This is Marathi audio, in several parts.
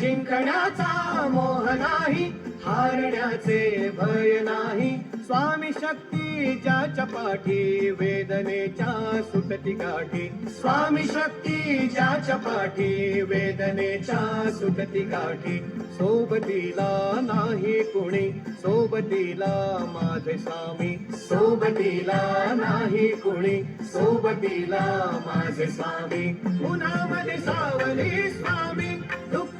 जिंकण्याचा मोह नाही हारण्याचे भय नाही. स्वामी शक्ती ज्याच्या पाठी वेदनेच्या सुटती गाठी स्वामी शक्ती ज्याच्या पाठी वेदनेच्या सुटती गाठी सोबतीला नाही कुणी सोबतीला माझे स्वामी. सोबतीला नाही कुणी सोबतीला माझे स्वामी. उन्हामध्ये सावली स्वामी दुःख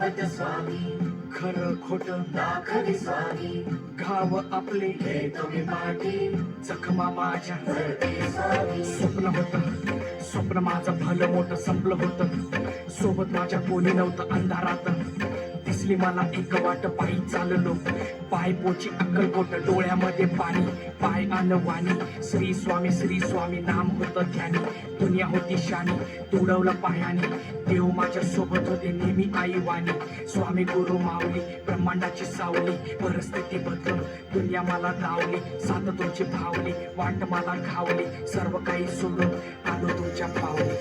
सोबत स्वामी. खरं खोट दाखवी स्वामी. गाव आपले हे तुम्ही पाठी. जखमा माझ्या स्वप्न होत. स्वप्न माझं भलं मोठं संपलं होतं. सोबत माझ्या कोणी नव्हतं अंधारात. दिसली मला एक वाट पायी चाललो. पाय पोची अक्कलकोट डोळ्यामध्ये पाणी. पाय अनवाणी श्री स्वामी श्री स्वामी नाम होतं ध्यानी. दुनिया होती शानी तुडवलं पायाने. देव माझ्या सोबत होते नेहमी आई वाणी. स्वामी गुरु माऊली ब्रह्मांडाची सावली. परिस्थिती बदलून दुनिया मला धावली. सात तुमची भावली वाट मला घावली सर्व काही सोडून आलो तुमच्या पावली.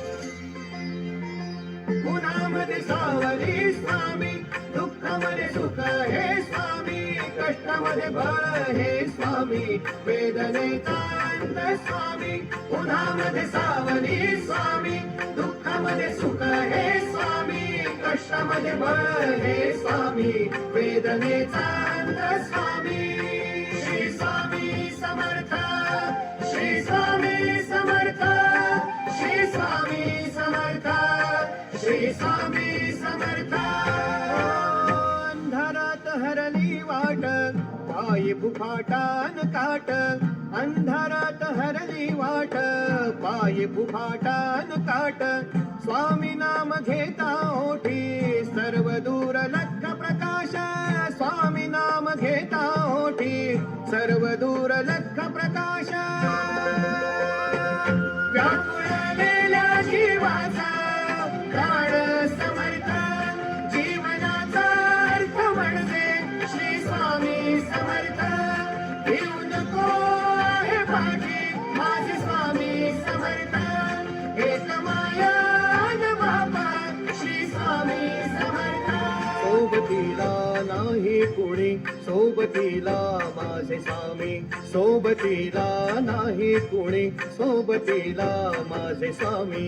मध्ये बळ हे स्वामी. वेदने अंत स्वामी. उन्हामध्ये सावली स्वामी. दुःखामध्ये सुख हे स्वामी. कष्टामध्ये बळ हे स्वामी. वेदने अंत स्वामी. श्री स्वामी समर्थ. श्री स्वामी समर्थ. श्री स्वामी समर्थ. श्री स्वामी समर्थ. अंधारात हरली वाट. पायी बुफाटान काट अंधारात हरली वाट. पायी बुफाटान काट स्वामी नाम घेता ओठी. सर्व दूर लख प्रकाश स्वामी नाम घेता ओठी. सर्व दूर लख प्रकाश. व्याकुळलेल्या जीवाचा कोणी सोबतीला माझे स्वामी सोबतीला नाही कोणी सोबतीला माझे स्वामी.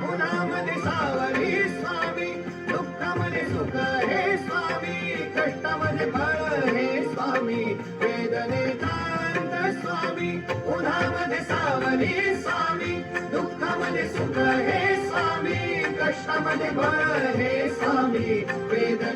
मुलामध्ये सावरी स्वामी दुःखामध्ये सुख हे स्वामी कष्टामध्ये बळ हे स्वामी वेदनेचा अंत स्वामी उन्हामध्ये सावली स्वामी दुःखामध्ये सुख हे स्वामी कष्टामध्ये बळ हे स्वामी वेद